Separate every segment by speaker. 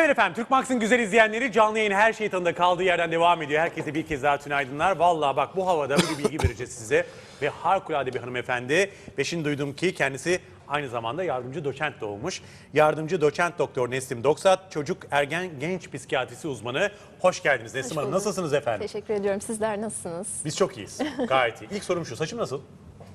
Speaker 1: Evet efendim Türk Max'ın güzel izleyenleri canlı yayın her şey tanıda kaldığı yerden devam ediyor. Herkese bir kez daha tünaydınlar. Vallahi bak bu havada bir bilgi vereceğiz size. Ve harikulade bir hanımefendi. Ve şimdi duydum ki kendisi aynı zamanda yardımcı doçent de olmuş. Yardımcı doçent doktor Neslim Doksat, çocuk ergen genç psikiyatrisi uzmanı. Hoş geldiniz Neslim
Speaker 2: Hoş
Speaker 1: Hanım.
Speaker 2: bulduk.
Speaker 1: Nasılsınız efendim?
Speaker 2: Teşekkür ediyorum. Sizler nasılsınız?
Speaker 1: Biz çok iyiyiz. Gayet iyi. İlk sorum şu. Saçım nasıl?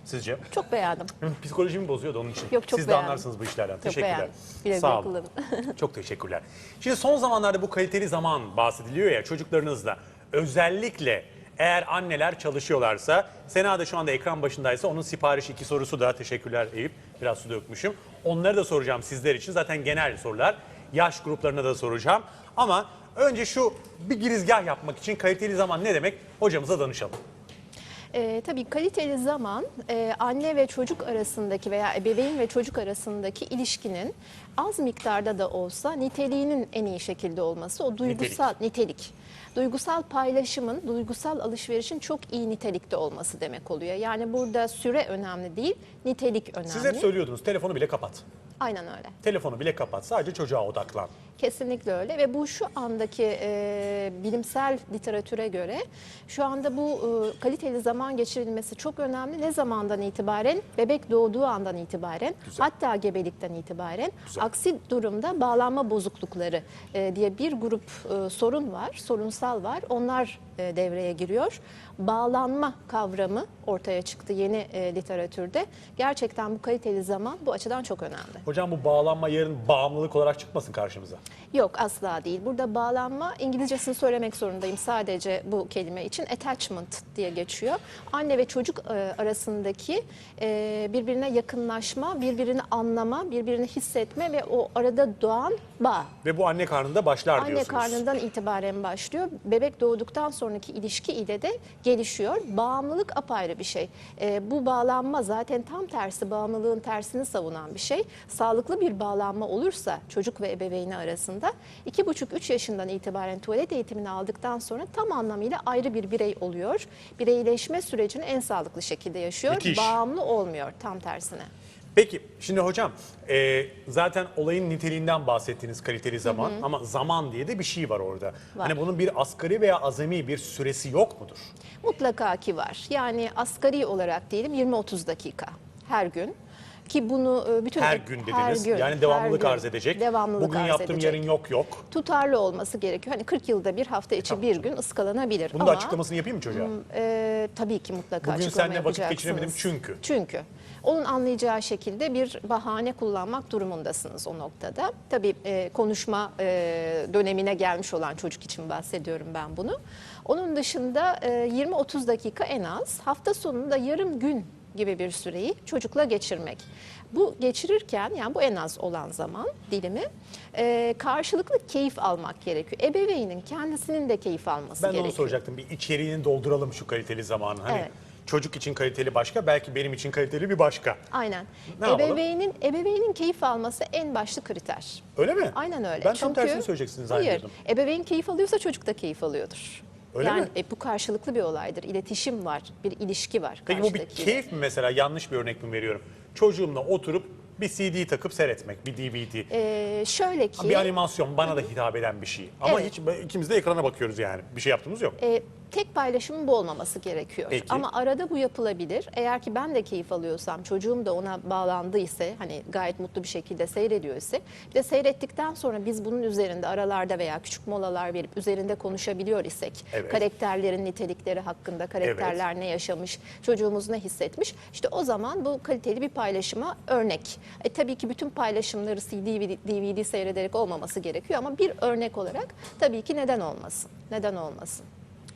Speaker 1: Sizce?
Speaker 2: Çok beğendim.
Speaker 1: Psikolojimi bozuyordu onun için.
Speaker 2: Yok, çok
Speaker 1: Siz de
Speaker 2: beğendim.
Speaker 1: anlarsınız bu işlerden.
Speaker 2: Çok
Speaker 1: Teşekkürler.
Speaker 2: beğendim. Güle güle
Speaker 1: Sağ olun. Çok teşekkürler. Şimdi son zamanlarda bu kaliteli zaman bahsediliyor ya çocuklarınızla. Özellikle eğer anneler çalışıyorlarsa, Sena da şu anda ekran başındaysa onun sipariş iki sorusu da teşekkürler Eyüp. Biraz su dökmüşüm. Onları da soracağım sizler için. Zaten genel sorular. Yaş gruplarına da soracağım. Ama önce şu bir girizgah yapmak için kaliteli zaman ne demek? Hocamıza danışalım.
Speaker 2: Ee, tabii kaliteli zaman e, anne ve çocuk arasındaki veya ebeveyn ve çocuk arasındaki ilişkinin az miktarda da olsa niteliğinin en iyi şekilde olması. O duygusal nitelik. Duygusal paylaşımın, duygusal alışverişin çok iyi nitelikte olması demek oluyor. Yani burada süre önemli değil, nitelik önemli.
Speaker 1: Siz hep söylüyordunuz telefonu bile kapat.
Speaker 2: Aynen öyle.
Speaker 1: Telefonu bile kapat. Sadece çocuğa odaklan.
Speaker 2: Kesinlikle öyle ve bu şu andaki e, bilimsel literatüre göre şu anda bu e, kaliteli zaman geçirilmesi çok önemli. Ne zamandan itibaren? Bebek doğduğu andan itibaren
Speaker 1: Güzel.
Speaker 2: hatta gebelikten itibaren.
Speaker 1: Güzel.
Speaker 2: Aksi durumda bağlanma bozuklukları e, diye bir grup e, sorun var, sorunsal var. Onlar e, devreye giriyor. Bağlanma kavramı ortaya çıktı yeni e, literatürde. Gerçekten bu kaliteli zaman bu açıdan çok önemli.
Speaker 1: Hocam bu bağlanma yarın bağımlılık olarak çıkmasın karşımıza.
Speaker 2: Yok asla değil. Burada bağlanma İngilizcesini söylemek zorundayım sadece bu kelime için. Attachment diye geçiyor. Anne ve çocuk e, arasındaki e, birbirine yakınlaşma, birbirini anlama, birbirini hissetme ve o arada doğan bağ.
Speaker 1: Ve bu anne karnında başlar
Speaker 2: Anne
Speaker 1: diyorsunuz.
Speaker 2: karnından itibaren başlıyor. Bebek doğduktan sonraki ilişki ile de gelişiyor. Bağımlılık apayrı bir şey. Ee, bu bağlanma zaten tam tersi bağımlılığın tersini savunan bir şey. Sağlıklı bir bağlanma olursa çocuk ve ebeveyni arasında 2,5-3 yaşından itibaren tuvalet eğitimini aldıktan sonra tam anlamıyla ayrı bir birey oluyor. Bireyleşme sürecini en sağlıklı şekilde yaşıyor.
Speaker 1: Müthiş.
Speaker 2: Bağımlı olmuyor tam tersine.
Speaker 1: Peki şimdi hocam e, zaten olayın niteliğinden bahsettiğiniz kaliteli zaman ama zaman diye de bir şey var orada. Hani bunun bir asgari veya azami bir süresi yok mudur?
Speaker 2: Mutlaka ki var. Yani asgari olarak diyelim 20-30 dakika her gün. Ki bunu e, bütün
Speaker 1: Her gün dediniz.
Speaker 2: gün,
Speaker 1: yani devamlılık
Speaker 2: her gün
Speaker 1: arz edecek.
Speaker 2: Devamlılık
Speaker 1: Bugün
Speaker 2: arz
Speaker 1: yaptım
Speaker 2: edecek.
Speaker 1: yarın yok yok.
Speaker 2: Tutarlı olması gerekiyor. Hani 40 yılda bir hafta içi
Speaker 1: Tamam
Speaker 2: bir gün ıskalanabilir.
Speaker 1: Bunun
Speaker 2: Ama
Speaker 1: da açıklamasını yapayım mı çocuğa?
Speaker 2: e, tabii ki mutlaka
Speaker 1: Bugün
Speaker 2: açıklama
Speaker 1: seninle vakit
Speaker 2: yapacaksınız.
Speaker 1: geçiremedim çünkü.
Speaker 2: Çünkü. Onun anlayacağı şekilde bir bahane kullanmak durumundasınız o noktada. Tabii e, konuşma e, dönemine gelmiş olan çocuk için bahsediyorum ben bunu. Onun dışında e, 20-30 dakika en az hafta sonunda yarım gün gibi bir süreyi çocukla geçirmek. Bu geçirirken yani bu en az olan zaman dilimi e, karşılıklı keyif almak gerekiyor. Ebeveynin kendisinin de keyif alması
Speaker 1: Ben
Speaker 2: gerekiyor.
Speaker 1: onu soracaktım. Bir içeriğini dolduralım şu kaliteli zamanı. Hani
Speaker 2: Evet.
Speaker 1: çocuk için kaliteli başka, belki benim için kaliteli bir başka.
Speaker 2: Aynen.
Speaker 1: Ne yapalım?
Speaker 2: ebeveynin ebeveynin keyif alması en başlı kriter.
Speaker 1: Öyle mi?
Speaker 2: Aynen öyle.
Speaker 1: Ben tam tersini söyleyeceksiniz
Speaker 2: Hayır.
Speaker 1: zannediyordum.
Speaker 2: Ebeveyn keyif alıyorsa çocuk da keyif alıyordur.
Speaker 1: Öyle
Speaker 2: yani
Speaker 1: mi?
Speaker 2: e, bu karşılıklı bir olaydır. İletişim var, bir ilişki var.
Speaker 1: Peki bu bir keyif mi mesela? Yanlış bir örnek mi veriyorum? Çocuğumla oturup bir CD takıp seyretmek, bir DVD.
Speaker 2: Ee, şöyle ki
Speaker 1: Bir animasyon bana da hitap eden bir şey. Ama
Speaker 2: Evet.
Speaker 1: hiç ikimiz de ekrana bakıyoruz yani. Bir şey yaptığımız yok.
Speaker 2: e, tek paylaşımın bu olmaması gerekiyor.
Speaker 1: Peki.
Speaker 2: Ama arada bu yapılabilir. Eğer ki ben de keyif alıyorsam, çocuğum da ona bağlandı ise, hani gayet mutlu bir şekilde seyrediyor ise, bir de seyrettikten sonra biz bunun üzerinde aralarda veya küçük molalar verip üzerinde konuşabiliyor isek,
Speaker 1: Evet.
Speaker 2: karakterlerin nitelikleri hakkında, karakterler ne yaşamış, çocuğumuz ne hissetmiş, işte o zaman bu kaliteli bir paylaşıma örnek. E, tabii ki bütün paylaşımları CD, DVD seyrederek olmaması gerekiyor ama bir örnek olarak tabii ki neden olmasın? Neden olmasın?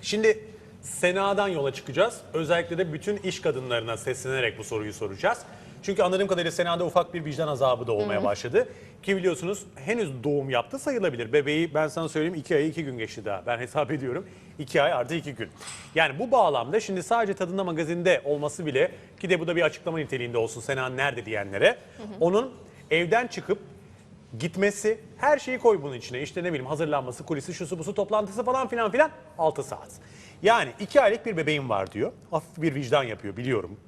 Speaker 1: Şimdi Sena'dan yola çıkacağız. Özellikle de bütün iş kadınlarına seslenerek bu soruyu soracağız. Çünkü anladığım kadarıyla Sena'da ufak bir vicdan azabı da olmaya başladı. Ki biliyorsunuz henüz doğum yaptı sayılabilir. Bebeği ben sana söyleyeyim 2 ay 2 gün geçti daha. Ben hesap ediyorum. 2 ay artı 2 gün. Yani bu bağlamda şimdi sadece Tadında Magazin'de olması bile ki de bu da bir açıklama niteliğinde olsun Sena nerede diyenlere. Onun evden çıkıp gitmesi, her şeyi koy bunun içine. İşte ne bileyim hazırlanması, kulisi, şusu busu, toplantısı falan filan filan 6 saat. Yani 2 aylık bir bebeğim var diyor. Hafif bir vicdan yapıyor biliyorum.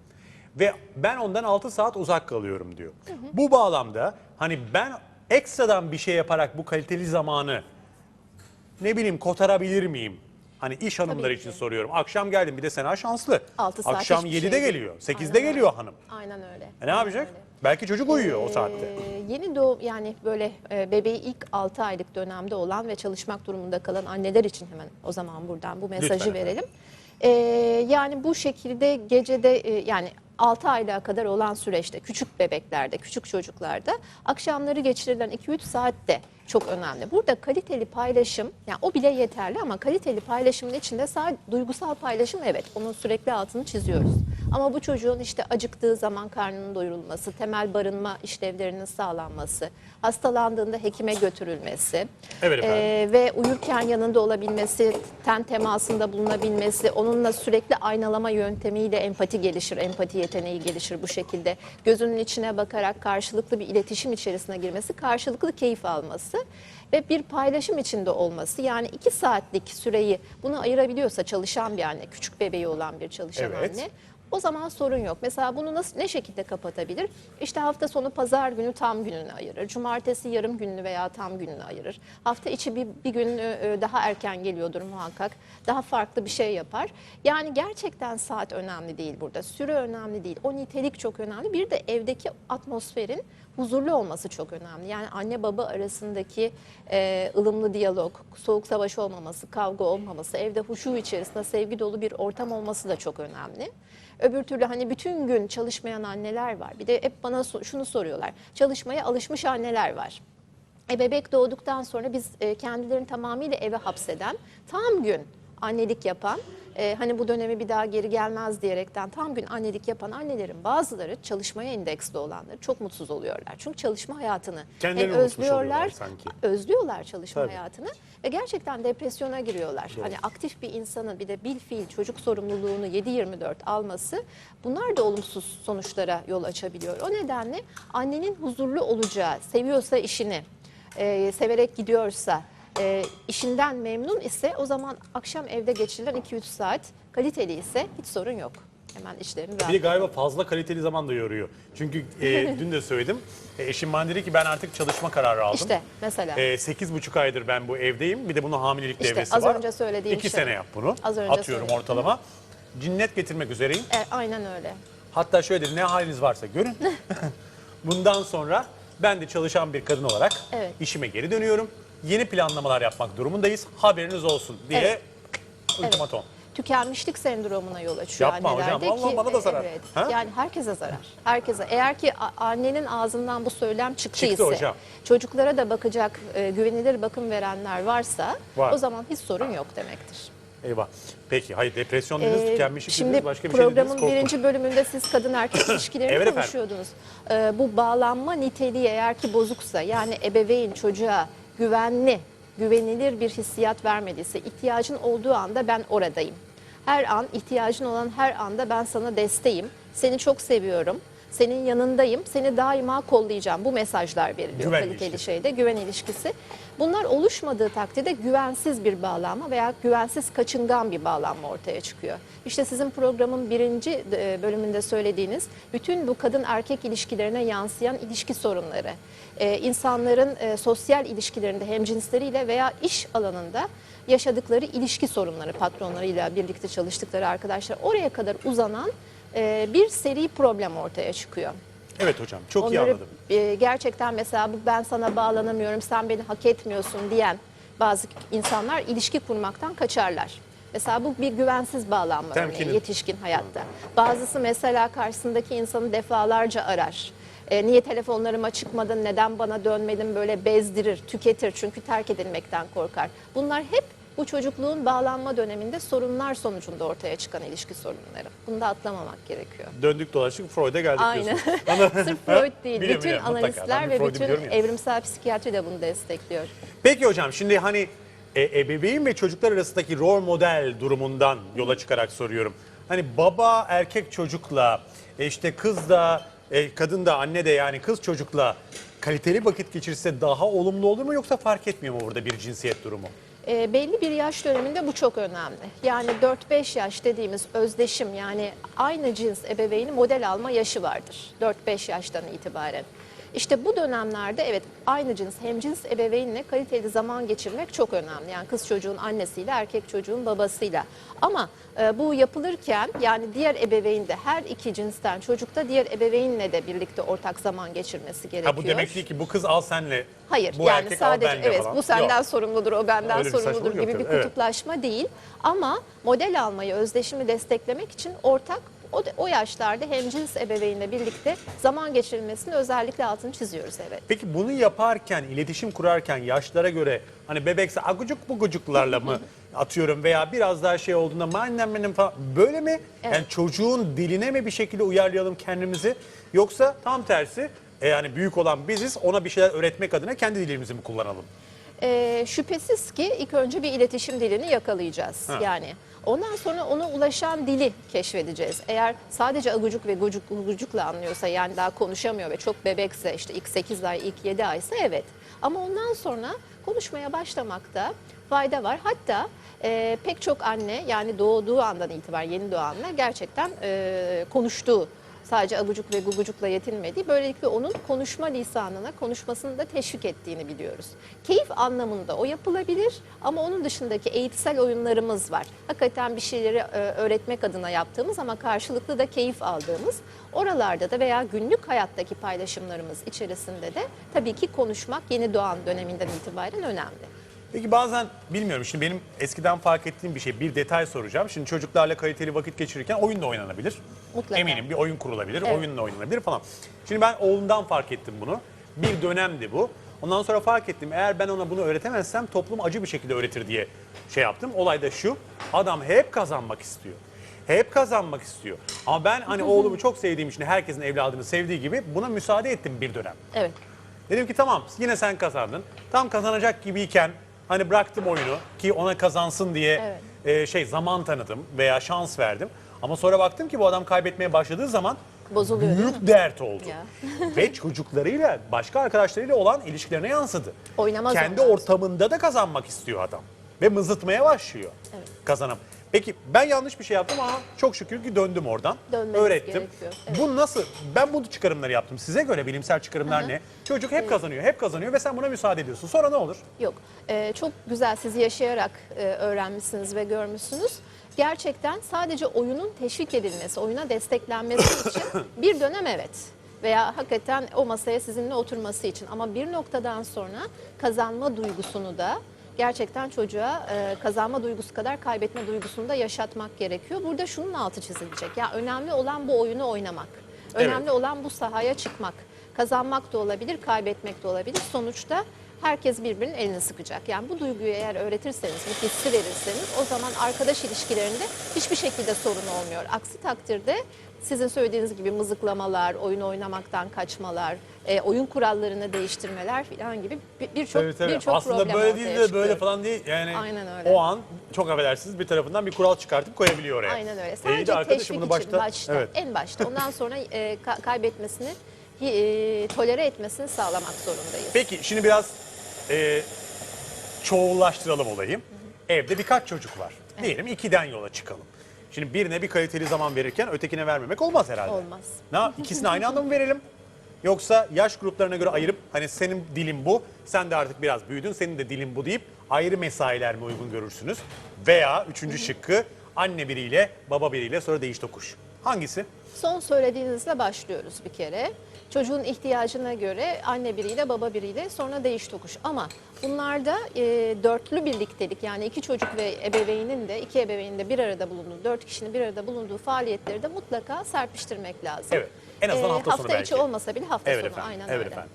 Speaker 1: Ve ben ondan 6 saat uzak kalıyorum diyor. Bu bağlamda hani ben ekstradan bir şey yaparak bu kaliteli zamanı ne bileyim kotarabilir miyim? Hani iş hanımları için soruyorum. Akşam geldim bir de Sena şanslı.
Speaker 2: Altı saat
Speaker 1: Akşam
Speaker 2: hiçbir
Speaker 1: 7'de
Speaker 2: şey
Speaker 1: geliyor, 8'de
Speaker 2: Aynen öyle.
Speaker 1: geliyor hanım.
Speaker 2: Aynen öyle.
Speaker 1: E ne yapacak? Belki çocuk uyuyor o saatte.
Speaker 2: Ee, yeni doğum yani böyle e, bebeği ilk 6 aylık dönemde olan ve çalışmak durumunda kalan anneler için hemen o zaman buradan bu mesajı
Speaker 1: Lütfen efendim.
Speaker 2: verelim. Ee, yani bu şekilde gecede e, yani 6 aylığa kadar olan süreçte küçük bebeklerde, küçük çocuklarda akşamları geçirilen 2-3 saat de çok önemli. Burada kaliteli paylaşım, yani o bile yeterli ama kaliteli paylaşımın içinde sadece duygusal paylaşım evet onun sürekli altını çiziyoruz. Ama bu çocuğun işte acıktığı zaman karnının doyurulması, temel barınma işlevlerinin sağlanması, hastalandığında hekime götürülmesi
Speaker 1: Evet
Speaker 2: e, ve uyurken yanında olabilmesi, ten temasında bulunabilmesi, onunla sürekli aynalama yöntemiyle empati gelişir, empati yeteneği gelişir bu şekilde. Gözünün içine bakarak karşılıklı bir iletişim içerisine girmesi, karşılıklı keyif alması ve bir paylaşım içinde olması. Yani iki saatlik süreyi bunu ayırabiliyorsa çalışan bir anne, küçük bebeği olan bir çalışan
Speaker 1: Evet.
Speaker 2: anne o zaman sorun yok. Mesela bunu nasıl ne şekilde kapatabilir? İşte hafta sonu pazar günü tam gününü ayırır. Cumartesi yarım gününü veya tam gününü ayırır. Hafta içi bir, bir gün e, daha erken geliyordur muhakkak. Daha farklı bir şey yapar. Yani gerçekten saat önemli değil burada. Süre önemli değil. O nitelik çok önemli. Bir de evdeki atmosferin huzurlu olması çok önemli. Yani anne baba arasındaki e, ılımlı diyalog, soğuk savaş olmaması, kavga olmaması, evde huşu içerisinde sevgi dolu bir ortam olması da çok önemli. Öbür türlü hani bütün gün çalışmayan anneler var. Bir de hep bana şunu soruyorlar. Çalışmaya alışmış anneler var. E, bebek doğduktan sonra biz e, kendilerini tamamıyla eve hapseden, tam gün annelik yapan, e, hani bu dönemi bir daha geri gelmez diyerekten tam gün annelik yapan annelerin bazıları çalışmaya endeksli olanları çok mutsuz oluyorlar. Çünkü çalışma hayatını
Speaker 1: Kendilerini
Speaker 2: hem özlüyorlar,
Speaker 1: sanki.
Speaker 2: özlüyorlar çalışma
Speaker 1: Tabii.
Speaker 2: hayatını ve gerçekten depresyona giriyorlar. Hani aktif bir insanın bir de bil fiil çocuk sorumluluğunu 7-24 alması bunlar da olumsuz sonuçlara yol açabiliyor. O nedenle annenin huzurlu olacağı, seviyorsa işini, e, severek gidiyorsa, e, işinden memnun ise o zaman akşam evde geçirilen 2-3 saat kaliteli ise hiç sorun yok. Hemen işlerini
Speaker 1: Bir de
Speaker 2: rahat.
Speaker 1: galiba fazla kaliteli zaman da yoruyor. Çünkü e, dün de söyledim. E, eşim bana dedi ki ben artık çalışma kararı aldım.
Speaker 2: İşte mesela.
Speaker 1: E, sekiz buçuk aydır ben bu evdeyim. Bir de bunun hamilelik
Speaker 2: İşte
Speaker 1: devresi
Speaker 2: az
Speaker 1: var.
Speaker 2: önce söylediğim
Speaker 1: İki
Speaker 2: şey.
Speaker 1: sene yap bunu.
Speaker 2: Az önce
Speaker 1: Atıyorum
Speaker 2: söyledim.
Speaker 1: ortalama. Cinnet getirmek üzereyim.
Speaker 2: E, aynen öyle.
Speaker 1: Hatta şöyle dedi ne haliniz varsa görün. Bundan sonra ben de çalışan bir kadın olarak
Speaker 2: Evet.
Speaker 1: işime geri dönüyorum. Yeni planlamalar yapmak durumundayız. Haberiniz olsun diye
Speaker 2: Evet.
Speaker 1: ultimatom.
Speaker 2: tükenmişlik sendromuna yol açıyor
Speaker 1: Yapma hocam,
Speaker 2: annelerde
Speaker 1: vallahi
Speaker 2: ki
Speaker 1: bana da zarar.
Speaker 2: evet
Speaker 1: Ha?
Speaker 2: yani herkese zarar. Herkese eğer ki annenin ağzından bu söylem çıktıysa
Speaker 1: Çıktı hocam.
Speaker 2: çocuklara da bakacak e, güvenilir bakım verenler varsa
Speaker 1: Var.
Speaker 2: o zaman hiç sorun yok demektir.
Speaker 1: Eyvah. Peki hayır depresyon dediniz,
Speaker 2: Ee,
Speaker 1: tükenmişlik
Speaker 2: Şimdi
Speaker 1: dediniz, başka bir şey dediniz.
Speaker 2: programın
Speaker 1: korktum.
Speaker 2: birinci bölümünde siz kadın erkek ilişkilerini
Speaker 1: Evet
Speaker 2: konuşuyordunuz. Ee, bu bağlanma niteliği eğer ki bozuksa yani ebeveyn çocuğa güvenli, güvenilir bir hissiyat vermediyse ihtiyacın olduğu anda ben oradayım. Her an ihtiyacın olan her anda ben sana desteğim. Seni çok seviyorum. Senin yanındayım. Seni daima kollayacağım. Bu mesajlar veriliyor
Speaker 1: Güven
Speaker 2: kaliteli
Speaker 1: ilişkisi.
Speaker 2: şeyde güven ilişkisi. Bunlar oluşmadığı takdirde güvensiz bir bağlanma veya güvensiz kaçıngan bir bağlanma ortaya çıkıyor. İşte sizin programın birinci e, bölümünde söylediğiniz bütün bu kadın erkek ilişkilerine yansıyan ilişki sorunları, e, insanların e, sosyal ilişkilerinde hemcinsleriyle veya iş alanında yaşadıkları ilişki sorunları patronlarıyla birlikte çalıştıkları arkadaşlar oraya kadar uzanan e, bir seri problem ortaya çıkıyor.
Speaker 1: Evet hocam çok iyi
Speaker 2: Onları
Speaker 1: anladım.
Speaker 2: e, gerçekten mesela bu ben sana bağlanamıyorum, sen beni hak etmiyorsun diyen bazı insanlar ilişki kurmaktan kaçarlar. Mesela bu bir güvensiz bağlanma örneği yetişkin hayatta. Bazısı mesela karşısındaki insanı defalarca arar. E, niye telefonlarıma çıkmadın, neden bana dönmedin böyle bezdirir, tüketir çünkü terk edilmekten korkar. Bunlar hep bu çocukluğun bağlanma döneminde sorunlar sonucunda ortaya çıkan ilişki sorunları. Bunu da atlamamak gerekiyor.
Speaker 1: Döndük dolaştık Freud'a geldik
Speaker 2: Aynen. Sırf Freud değil.
Speaker 1: Biliyorum,
Speaker 2: bütün
Speaker 1: biliyorum,
Speaker 2: analistler ve bütün evrimsel psikiyatri de bunu destekliyor.
Speaker 1: Peki hocam şimdi hani e, ebeveyn ve çocuklar arasındaki rol model durumundan yola çıkarak soruyorum. Hani baba erkek çocukla e, işte kız da e, kadın da anne de yani kız çocukla kaliteli vakit geçirse daha olumlu olur mu yoksa fark etmiyor mu burada bir cinsiyet durumu?
Speaker 2: E, belli bir yaş döneminde bu çok önemli. Yani 4-5 yaş dediğimiz özdeşim yani aynı cins ebeveyni model alma yaşı vardır. 4-5 yaştan itibaren. İşte bu dönemlerde evet aynı cins hemcins ebeveynle kaliteli zaman geçirmek çok önemli. Yani kız çocuğun annesiyle erkek çocuğun babasıyla. Ama e, bu yapılırken yani diğer ebeveyn de her iki cinsten çocukta diğer ebeveynle de birlikte ortak zaman geçirmesi gerekiyor.
Speaker 1: Ha bu demek değil ki bu kız al senle.
Speaker 2: Hayır
Speaker 1: bu
Speaker 2: yani
Speaker 1: erkek al
Speaker 2: sadece
Speaker 1: benle
Speaker 2: evet
Speaker 1: falan.
Speaker 2: bu senden
Speaker 1: Yok.
Speaker 2: sorumludur o benden
Speaker 1: Öyle bir
Speaker 2: sorumludur
Speaker 1: saçmalık
Speaker 2: gibi
Speaker 1: yok
Speaker 2: bir
Speaker 1: tabii, evet.
Speaker 2: kutuplaşma değil. Ama model almayı, özdeşimi desteklemek için ortak o, o yaşlarda hemcins ebeveynle birlikte zaman geçirilmesini özellikle altını çiziyoruz evet.
Speaker 1: Peki bunu yaparken, iletişim kurarken yaşlara göre hani bebekse agucuk bugucuklarla mı atıyorum veya biraz daha şey olduğunda "Ma annem benim falan böyle mi?
Speaker 2: Evet.
Speaker 1: Yani çocuğun diline mi bir şekilde uyarlayalım kendimizi yoksa tam tersi e, yani büyük olan biziz ona bir şeyler öğretmek adına kendi dilimizi mi kullanalım?
Speaker 2: Ee, şüphesiz ki ilk önce bir iletişim dilini yakalayacağız.
Speaker 1: Ha.
Speaker 2: Yani ondan sonra ona ulaşan dili keşfedeceğiz. Eğer sadece agucuk ve gucuk, gucukla anlıyorsa yani daha konuşamıyor ve çok bebekse işte ilk 8 ay, ilk 7 aysa evet. Ama ondan sonra konuşmaya başlamakta fayda var. Hatta e, pek çok anne yani doğduğu andan itibaren yeni doğanlar gerçekten e, konuştuğu sadece agucuk ve gugucukla yetinmediği, böylelikle onun konuşma lisanına, konuşmasını da teşvik ettiğini biliyoruz. Keyif anlamında o yapılabilir ama onun dışındaki eğitsel oyunlarımız var. Hakikaten bir şeyleri e, öğretmek adına yaptığımız ama karşılıklı da keyif aldığımız, oralarda da veya günlük hayattaki paylaşımlarımız içerisinde de tabii ki konuşmak yeni doğan döneminden itibaren önemli.
Speaker 1: Peki bazen bilmiyorum şimdi benim eskiden fark ettiğim bir şey bir detay soracağım. Şimdi çocuklarla kaliteli vakit geçirirken oyun da oynanabilir.
Speaker 2: Mutlaka.
Speaker 1: Eminim bir oyun kurulabilir,
Speaker 2: Evet.
Speaker 1: oyunla oynanabilir falan. Şimdi ben oğlumdan fark ettim bunu. Bir dönemdi bu. Ondan sonra fark ettim eğer ben ona bunu öğretemezsem toplum acı bir şekilde öğretir diye şey yaptım. Olay da şu adam hep kazanmak istiyor. Hep kazanmak istiyor. Ama ben hani oğlumu çok sevdiğim için herkesin evladını sevdiği gibi buna müsaade ettim bir dönem.
Speaker 2: Evet.
Speaker 1: Dedim ki tamam yine sen kazandın. Tam kazanacak gibiyken hani bıraktım oyunu ki ona kazansın diye e, şey zaman tanıdım veya şans verdim. Ama sonra baktım ki bu adam kaybetmeye başladığı zaman
Speaker 2: Bozuluyor, değil
Speaker 1: büyük dert oldu.
Speaker 2: Ya.
Speaker 1: Ve çocuklarıyla başka arkadaşlarıyla olan ilişkilerine yansıdı.
Speaker 2: Oynamaz
Speaker 1: Kendi ortamında da kazanmak istiyor adam. Ve mızıtmaya başlıyor.
Speaker 2: Evet.
Speaker 1: Kazanım. Peki ben yanlış bir şey yaptım ama çok şükür ki döndüm oradan.
Speaker 2: Dönmeniz
Speaker 1: Öğrettim.
Speaker 2: gerekiyor, evet.
Speaker 1: Bu nasıl? Ben bu çıkarımları yaptım. Size göre bilimsel çıkarımlar ne? Çocuk hep kazanıyor, hep kazanıyor ve sen buna müsaade ediyorsun. Sonra ne olur?
Speaker 2: Yok. Ee, çok güzel siz yaşayarak e, öğrenmişsiniz ve görmüşsünüz. Gerçekten sadece oyunun teşvik edilmesi, oyuna desteklenmesi için bir dönem evet. Veya hakikaten o masaya sizinle oturması için. Ama bir noktadan sonra kazanma duygusunu da gerçekten çocuğa e, kazanma duygusu kadar kaybetme duygusunu da yaşatmak gerekiyor. Burada şunun altı çizilecek. Ya önemli olan bu oyunu oynamak. Önemli
Speaker 1: Evet.
Speaker 2: olan bu sahaya çıkmak. Kazanmak da olabilir, kaybetmek de olabilir. Sonuçta herkes birbirinin elini sıkacak. Yani bu duyguyu eğer öğretirseniz, bu hissi verirseniz o zaman arkadaş ilişkilerinde hiçbir şekilde sorun olmuyor. Aksi takdirde sizin söylediğiniz gibi mızıklamalar, oyun oynamaktan kaçmalar, e, oyun kurallarını değiştirmeler falan gibi bir- birçok birçok
Speaker 1: Aslında
Speaker 2: problem
Speaker 1: böyle değil de böyle falan değil. Yani
Speaker 2: Aynen öyle.
Speaker 1: o an çok affedersiniz bir tarafından bir kural çıkartıp koyabiliyor oraya.
Speaker 2: Aynen öyle.
Speaker 1: De
Speaker 2: Sadece
Speaker 1: arkadaşım
Speaker 2: teşvik
Speaker 1: bunu
Speaker 2: için
Speaker 1: başta,
Speaker 2: başta,
Speaker 1: evet.
Speaker 2: en başta. Ondan sonra e, ka- kaybetmesini, e, tolere etmesini sağlamak zorundayız.
Speaker 1: Peki şimdi biraz e, çoğullaştıralım olayı. Evde birkaç çocuk var. Diyelim ikiden yola çıkalım. Şimdi birine bir kaliteli zaman verirken ötekine vermemek olmaz herhalde.
Speaker 2: Olmaz.
Speaker 1: Ne yap- İkisini aynı anda mı verelim? Yoksa yaş gruplarına göre ayırıp hani senin dilin bu, sen de artık biraz büyüdün, senin de dilin bu deyip ayrı mesailer mi uygun görürsünüz? Veya üçüncü şıkkı anne biriyle, baba biriyle sonra değiş tokuş. Hangisi?
Speaker 2: Son söylediğinizle başlıyoruz bir kere. Çocuğun ihtiyacına göre anne biriyle baba biriyle sonra değiş tokuş. Ama bunlarda e, dörtlü birliktelik yani iki çocuk ve ebeveynin de iki ebeveynin de bir arada bulunduğu, dört kişinin bir arada bulunduğu faaliyetleri de mutlaka serpiştirmek lazım.
Speaker 1: Evet. En azından hafta sonu
Speaker 2: hafta içi
Speaker 1: belki.
Speaker 2: olmasa bile hafta
Speaker 1: Evet
Speaker 2: sonu
Speaker 1: efendim,
Speaker 2: aynen
Speaker 1: evet
Speaker 2: öyle.
Speaker 1: efendim.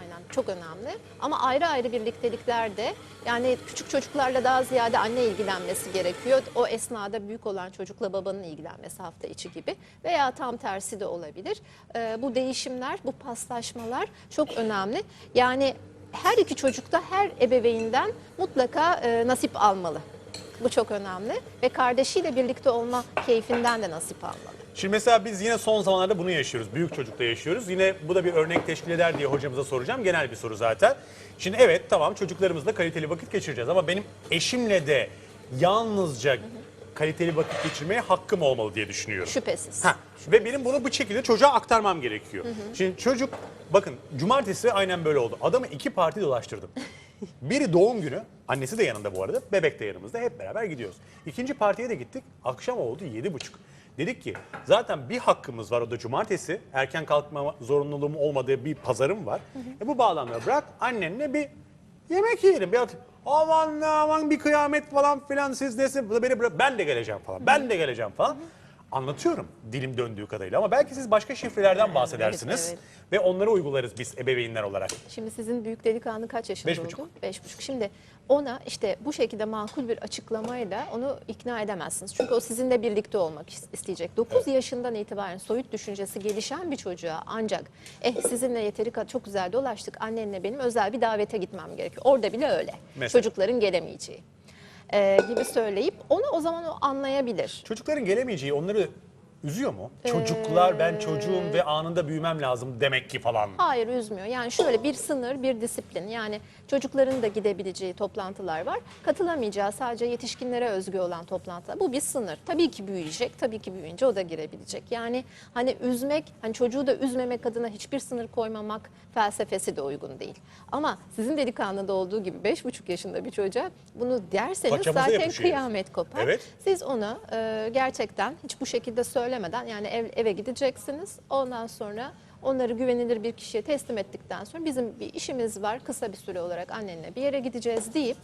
Speaker 2: Aynen çok önemli. Ama ayrı ayrı birlikteliklerde yani küçük çocuklarla daha ziyade anne ilgilenmesi gerekiyor. O esnada büyük olan çocukla babanın ilgilenmesi hafta içi gibi veya tam tersi de olabilir. Ee, bu değişimler, bu paslaşmalar çok önemli. Yani her iki çocuk da her ebeveynden mutlaka e, nasip almalı. Bu çok önemli ve kardeşiyle birlikte olma keyfinden de nasip almalı.
Speaker 1: Şimdi mesela biz yine son zamanlarda bunu yaşıyoruz. Büyük çocukta yaşıyoruz. Yine bu da bir örnek teşkil eder diye hocamıza soracağım. Genel bir soru zaten. Şimdi evet tamam çocuklarımızla kaliteli vakit geçireceğiz ama benim eşimle de yalnızca kaliteli vakit geçirmeye hakkım olmalı diye düşünüyorum.
Speaker 2: Şüphesiz.
Speaker 1: Ha, ve benim bunu bu şekilde çocuğa aktarmam gerekiyor. Şimdi çocuk bakın cumartesi aynen böyle oldu. Adamı iki parti dolaştırdım. Biri doğum günü, annesi de yanında bu arada, bebek de yanımızda hep beraber gidiyoruz. İkinci partiye de gittik, akşam oldu yedi buçuk. Dedik ki zaten bir hakkımız var o da cumartesi, erken kalkma zorunluluğum olmadığı bir pazarım var. E bu bağlamda bırak annenle bir yemek yiyelim. Bir aman aman bir kıyamet falan filan siz nesin beni bırak ben de geleceğim falan ben de geleceğim falan. Anlatıyorum dilim döndüğü kadarıyla ama belki siz başka şifrelerden bahsedersiniz
Speaker 2: evet.
Speaker 1: ve onları uygularız biz ebeveynler olarak.
Speaker 2: Şimdi sizin büyük delikanlı kaç yaşında
Speaker 1: Beş buçuk.
Speaker 2: oldu? Beş buçuk. Şimdi ona işte bu şekilde makul bir açıklamayla onu ikna edemezsiniz. Çünkü o sizinle birlikte olmak is- isteyecek. 9 yaşından itibaren soyut düşüncesi gelişen bir çocuğa ancak eh sizinle yeteri kadar çok güzel dolaştık annenle benim özel bir davete gitmem gerekiyor. Orada bile öyle.
Speaker 1: Mesela?
Speaker 2: Çocukların gelemeyeceği. Ee, gibi söyleyip onu o zaman o anlayabilir.
Speaker 1: Çocukların gelemeyeceği onları üzüyor mu? Çocuklar ben çocuğum ve anında büyümem lazım demek ki falan.
Speaker 2: Hayır üzmüyor. Yani şöyle bir sınır, bir disiplin. Yani çocukların da gidebileceği toplantılar var. Katılamayacağı sadece yetişkinlere özgü olan toplantılar. Bu bir sınır. Tabii ki büyüyecek. Tabii ki büyüyünce o da girebilecek. Yani hani üzmek, hani çocuğu da üzmemek adına hiçbir sınır koymamak felsefesi de uygun değil. Ama sizin delikanlıda olduğu gibi 5,5 yaşında bir çocuğa bunu derseniz
Speaker 1: Paçamıza
Speaker 2: zaten
Speaker 1: yapışıyor.
Speaker 2: kıyamet kopar.
Speaker 1: Evet.
Speaker 2: Siz ona e, gerçekten hiç bu şekilde söylemeden yani ev, eve gideceksiniz. Ondan sonra onları güvenilir bir kişiye teslim ettikten sonra bizim bir işimiz var kısa bir süre olarak annenle bir yere gideceğiz deyip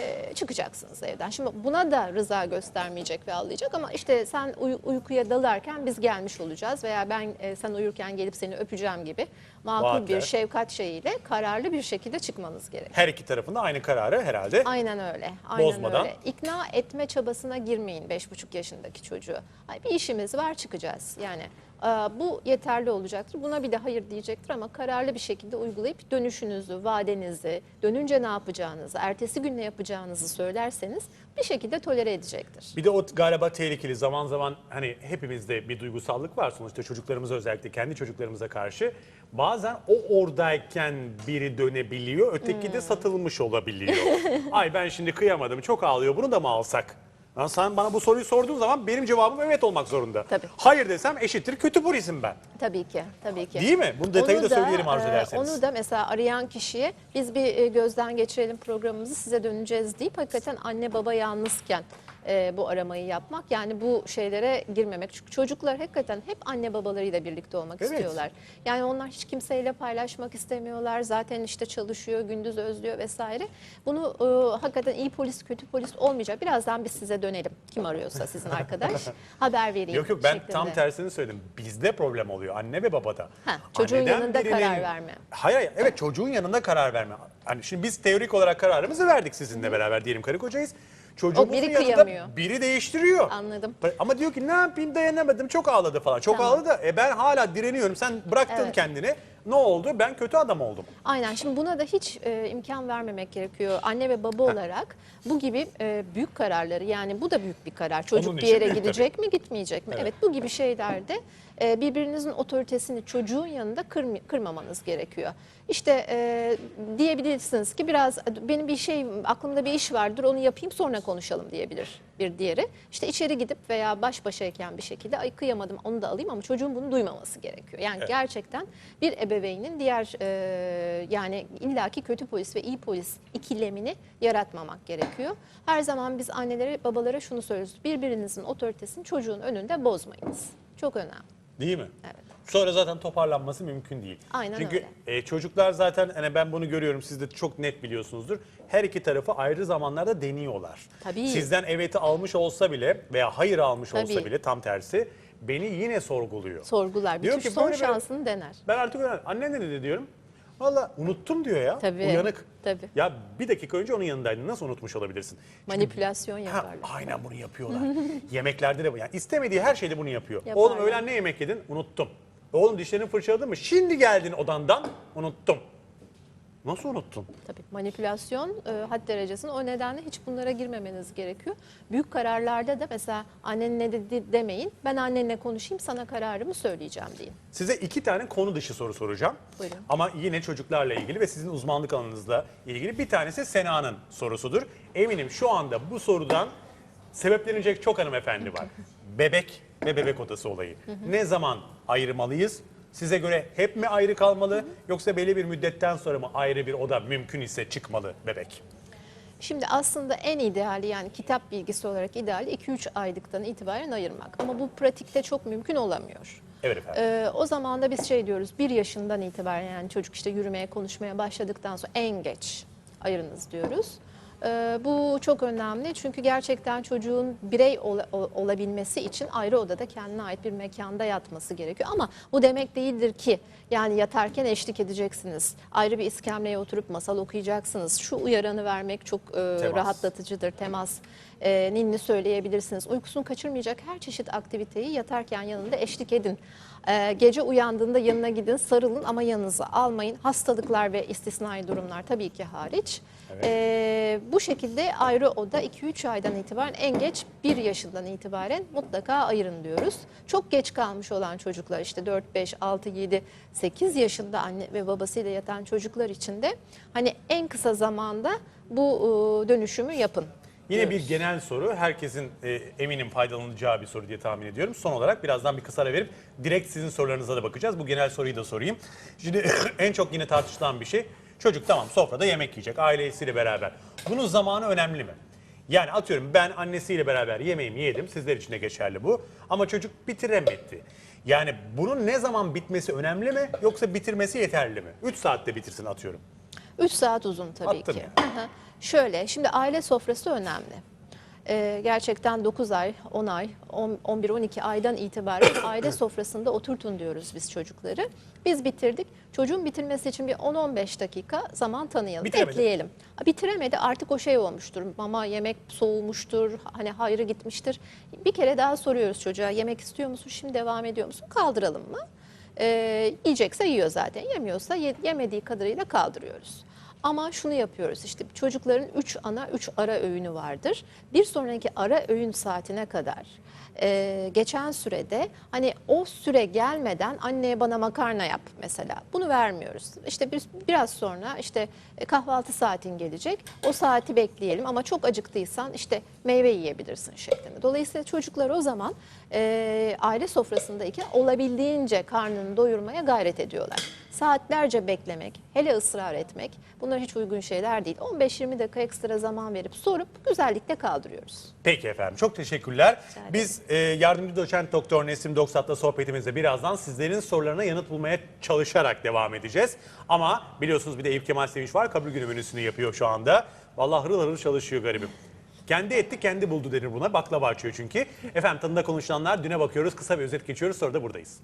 Speaker 2: e, çıkacaksınız evden. Şimdi buna da rıza göstermeyecek ve ağlayacak ama işte sen uy- uykuya dalarken biz gelmiş olacağız veya ben e, sen uyurken gelip seni öpeceğim gibi makul
Speaker 1: Vaatler.
Speaker 2: bir şefkat şeyiyle kararlı bir şekilde çıkmanız gerek.
Speaker 1: Her iki tarafında aynı kararı herhalde.
Speaker 2: Aynen öyle. Aynen
Speaker 1: Bozmadan.
Speaker 2: öyle. İkna etme çabasına girmeyin 5,5 yaşındaki çocuğu. Ay, bir işimiz var çıkacağız. Yani bu yeterli olacaktır. Buna bir de hayır diyecektir ama kararlı bir şekilde uygulayıp dönüşünüzü, vadenizi, dönünce ne yapacağınızı, ertesi gün ne yapacağınızı söylerseniz bir şekilde tolere edecektir.
Speaker 1: Bir de o galiba tehlikeli zaman zaman hani hepimizde bir duygusallık var sonuçta çocuklarımıza özellikle kendi çocuklarımıza karşı. Bazen o oradayken biri dönebiliyor, öteki
Speaker 2: Hmm.
Speaker 1: de satılmış olabiliyor. Ay ben şimdi kıyamadım, çok ağlıyor, bunu da mı alsak? Lan sen bana bu soruyu sorduğun zaman benim cevabım evet olmak zorunda.
Speaker 2: Tabii.
Speaker 1: Hayır desem eşittir kötü polisim ben.
Speaker 2: Tabii ki, tabii ki.
Speaker 1: Değil mi? Bunun detayı
Speaker 2: Onu
Speaker 1: da söyleyelim arzu
Speaker 2: e,
Speaker 1: ederseniz.
Speaker 2: Onu da mesela arayan kişiye biz bir e, gözden geçirelim programımızı size döneceğiz deyip hakikaten anne baba yalnızken e, bu aramayı yapmak. Yani bu şeylere girmemek. Çünkü çocuklar hakikaten hep anne babalarıyla birlikte olmak
Speaker 1: Evet.
Speaker 2: istiyorlar. Yani onlar hiç kimseyle paylaşmak istemiyorlar. Zaten işte çalışıyor, gündüz özlüyor vesaire. Bunu e, hakikaten iyi polis, kötü polis olmayacak. Birazdan biz size dönelim. Kim arıyorsa sizin arkadaş. Haber vereyim.
Speaker 1: Yok yok ben
Speaker 2: şeklinde.
Speaker 1: tam tersini söyledim. Bizde problem oluyor anne ve babada.
Speaker 2: Ha, çocuğun
Speaker 1: Anneden
Speaker 2: yanında karar verme.
Speaker 1: Hayır hayır evet çocuğun yanında karar verme. Hani şimdi biz teorik olarak kararımızı verdik sizinle beraber diyelim karı kocayız. Çocuğumuzun
Speaker 2: biri
Speaker 1: yanında
Speaker 2: kıyamıyor.
Speaker 1: biri değiştiriyor.
Speaker 2: Anladım.
Speaker 1: Ama diyor ki ne yapayım dayanamadım çok ağladı falan. Çok
Speaker 2: Tamam.
Speaker 1: ağladı e ben hala direniyorum sen bıraktın
Speaker 2: Evet.
Speaker 1: kendini. Ne oldu ben kötü adam oldum.
Speaker 2: Aynen. Şimdi buna da hiç e, imkan vermemek gerekiyor. Anne ve baba olarak bu gibi e, büyük kararları yani bu da büyük bir karar. Çocuk bir
Speaker 1: için
Speaker 2: yere
Speaker 1: büyük
Speaker 2: gidecek mi, gitmeyecek mi?
Speaker 1: Evet,
Speaker 2: bu gibi şeylerde e, birbirinizin otoritesini çocuğun yanında kırm- kırmamanız gerekiyor. İşte e, diyebilirsiniz ki biraz benim bir şey aklımda bir iş vardır onu yapayım sonra konuşalım diyebilir bir diğeri. İşte içeri gidip veya baş başayken bir şekilde ay kıyamadım onu da alayım ama çocuğun bunu duymaması gerekiyor. Yani
Speaker 1: Evet.
Speaker 2: gerçekten bir ebeveynin diğer e, yani illaki kötü polis ve iyi polis ikilemini yaratmamak gerekiyor. Her zaman biz annelere babalara şunu söylüyoruz. Birbirinizin otoritesini çocuğun önünde bozmayınız. Çok önemli.
Speaker 1: Değil mi?
Speaker 2: Evet.
Speaker 1: Sonra zaten toparlanması mümkün değil.
Speaker 2: Aynen
Speaker 1: Çünkü
Speaker 2: öyle.
Speaker 1: e, çocuklar zaten hani ben bunu görüyorum siz de çok net biliyorsunuzdur. Her iki tarafı ayrı zamanlarda deniyorlar.
Speaker 2: Tabii.
Speaker 1: Sizden evet'i almış olsa bile veya hayır almış olsa
Speaker 2: Tabii.
Speaker 1: bile tam tersi beni yine sorguluyor.
Speaker 2: Sorgular. Bir
Speaker 1: Diyor ki
Speaker 2: son
Speaker 1: böyle
Speaker 2: şansını dener.
Speaker 1: Ben artık öğrendim. Annen ne dedi diyorum. Valla unuttum diyor ya.
Speaker 2: Tabii,
Speaker 1: Uyanık.
Speaker 2: tabii.
Speaker 1: Ya bir dakika önce onun yanındaydın. Nasıl unutmuş olabilirsin? Çünkü-
Speaker 2: Manipülasyon
Speaker 1: Ha,
Speaker 2: yaparlar.
Speaker 1: aynen bunu yapıyorlar. Yemeklerde de bu. Yani istemediği her şeyde bunu yapıyor.
Speaker 2: Yaparlar.
Speaker 1: Oğlum öğlen ne yemek yedin? Unuttum. Oğlum dişlerini fırçaladın mı? Şimdi geldin odandan. Unuttum. Nasıl unuttun?
Speaker 2: Tabii manipülasyon e, had derecesinde o nedenle hiç bunlara girmemeniz gerekiyor. Büyük kararlarda da mesela annen ne dedi demeyin. Ben annenle konuşayım sana kararımı söyleyeceğim deyin.
Speaker 1: Size iki tane konu dışı soru soracağım.
Speaker 2: Buyurun.
Speaker 1: Ama yine çocuklarla ilgili ve sizin uzmanlık alanınızla ilgili. Bir tanesi Sena'nın sorusudur. Eminim şu anda bu sorudan sebeplenecek çok hanımefendi var. Bebek ve bebek odası olayı. Ne zaman ayırmalıyız? Size göre hep mi ayrı kalmalı yoksa belli bir müddetten sonra mı ayrı bir oda mümkün ise çıkmalı bebek?
Speaker 2: Şimdi aslında en ideali yani kitap bilgisi olarak ideali 2-3 aylıktan itibaren ayırmak. Ama bu pratikte çok mümkün olamıyor.
Speaker 1: Evet efendim.
Speaker 2: Ee, o zaman da biz şey diyoruz bir yaşından itibaren yani çocuk işte yürümeye konuşmaya başladıktan sonra en geç ayırınız diyoruz. Ee, bu çok önemli çünkü gerçekten çocuğun birey ola- ol- olabilmesi için ayrı odada kendine ait bir mekanda yatması gerekiyor. Ama bu demek değildir ki yani yatarken eşlik edeceksiniz. Ayrı bir iskemleye oturup masal okuyacaksınız. Şu uyaranı vermek çok e, rahatlatıcıdır. Temas e, ninni söyleyebilirsiniz. Uykusunu kaçırmayacak her çeşit aktiviteyi yatarken yanında eşlik edin. E, gece uyandığında yanına gidin, sarılın ama yanınıza almayın. Hastalıklar ve istisnai durumlar tabii ki hariç. E, bu şekilde ayrı oda 2-3 aydan itibaren en geç 1 yaşından itibaren mutlaka ayırın diyoruz. Çok geç kalmış olan çocuklar işte 4, 5, 6, 7, 8 yaşında anne ve babasıyla yatan çocuklar için de hani en kısa zamanda bu e, dönüşümü yapın.
Speaker 1: Yine
Speaker 2: diyoruz.
Speaker 1: bir genel soru. Herkesin e, eminim faydalanacağı bir soru diye tahmin ediyorum. Son olarak birazdan bir kısa ara verip direkt sizin sorularınıza da bakacağız. Bu genel soruyu da sorayım. Şimdi en çok yine tartışılan bir şey. Çocuk tamam sofrada yemek yiyecek ailesiyle beraber. Bunun zamanı önemli mi? Yani atıyorum ben annesiyle beraber yemeğimi yedim. Sizler için de geçerli bu. Ama çocuk bitiremedi. Yani bunun ne zaman bitmesi önemli mi yoksa bitirmesi yeterli mi? 3 saatte bitirsin atıyorum.
Speaker 2: 3 saat uzun tabii
Speaker 1: Attın
Speaker 2: ki. Şöyle, şimdi aile sofrası önemli. Ee, gerçekten 9 ay, 10 ay, 11-12 aydan itibaren aile sofrasında oturtun diyoruz biz çocukları. Biz bitirdik. Çocuğun bitirmesi için bir 10-15 dakika zaman tanıyalım,
Speaker 1: Bitiremedi.
Speaker 2: bekleyelim. Bitiremedi artık o şey olmuştur. Mama yemek soğumuştur, hani hayrı gitmiştir. Bir kere daha soruyoruz çocuğa yemek istiyor musun, şimdi devam ediyor musun, kaldıralım mı? Ee, yiyecekse yiyor zaten, yemiyorsa ye- yemediği kadarıyla kaldırıyoruz. Ama şunu yapıyoruz işte çocukların 3 ana 3 ara öğünü vardır. Bir sonraki ara öğün saatine kadar e, geçen sürede hani o süre gelmeden anneye bana makarna yap mesela bunu vermiyoruz. İşte bir, biraz sonra işte e, kahvaltı saatin gelecek o saati bekleyelim ama çok acıktıysan işte meyve yiyebilirsin şeklinde. Dolayısıyla çocuklar o zaman e, aile sofrasındayken olabildiğince karnını doyurmaya gayret ediyorlar. Saatlerce beklemek, hele ısrar etmek bunlar hiç uygun şeyler değil. 15-20 dakika ekstra zaman verip sorup güzellikle kaldırıyoruz.
Speaker 1: Peki efendim çok teşekkürler. Biz e, yardımcı doçent doktor Nesim Doksat'la sohbetimize birazdan sizlerin sorularına yanıt bulmaya çalışarak devam edeceğiz. Ama biliyorsunuz bir de Eyüp Kemal Sevinç var kabul günü menüsünü yapıyor şu anda. Vallahi hırıl hırıl çalışıyor garibim. Kendi etti kendi buldu denir buna baklava açıyor çünkü. Efendim tadında konuşulanlar düne bakıyoruz kısa bir özet geçiyoruz sonra da buradayız.